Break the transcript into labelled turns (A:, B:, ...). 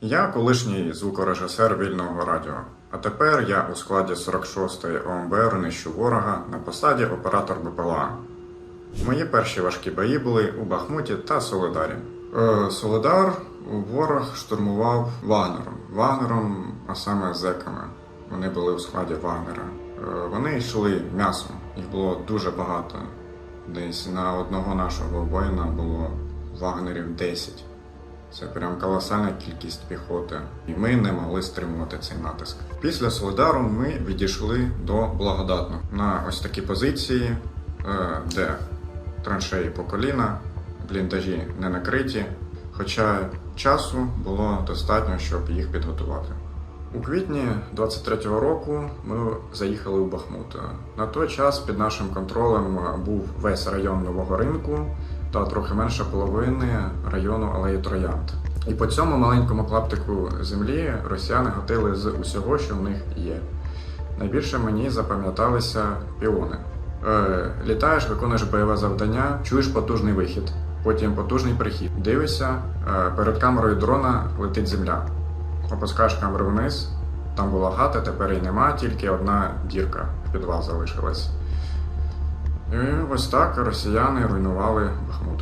A: Я колишній звукорежисер вільного радіо. А тепер я у складі 46-ї ОМБР нищу ворога на посаді оператор БПЛА. Мої перші важкі бої були у Бахмуті та Солидарі. Е, Солидар ворог штурмував Вагнером. Вагнером, а саме зеками. Вони були у складі Вагнера. Е, Вони йшли м'ясом. Їх було дуже багато. Десь на одного нашого воїна було вагнерів 10. Це прям колосальна кількість піхоти, і ми не могли стримувати цей натиск. Після Солидару ми відійшли до благодатного на ось такі позиції, е, де траншеї по коліна, бліндажі не накриті, хоча часу було достатньо, щоб їх підготувати. У квітні 23-го року ми заїхали у Бахмут. На той час під нашим контролем був весь район нового ринку та трохи менше половини району Алеї Троянд. І по цьому маленькому клаптику землі росіяни гатили з усього, що в них є. Найбільше мені запам'яталися піони. Е, літаєш, виконуєш бойове завдання, чуєш потужний вихід, потім потужний прихід. Дивишся, е, перед камерою дрона летить земля. Опускаєш камеру вниз, там була хата, тепер її нема, тільки одна дірка в підвал залишилась. І ось так росіяни руйнували Бахмут.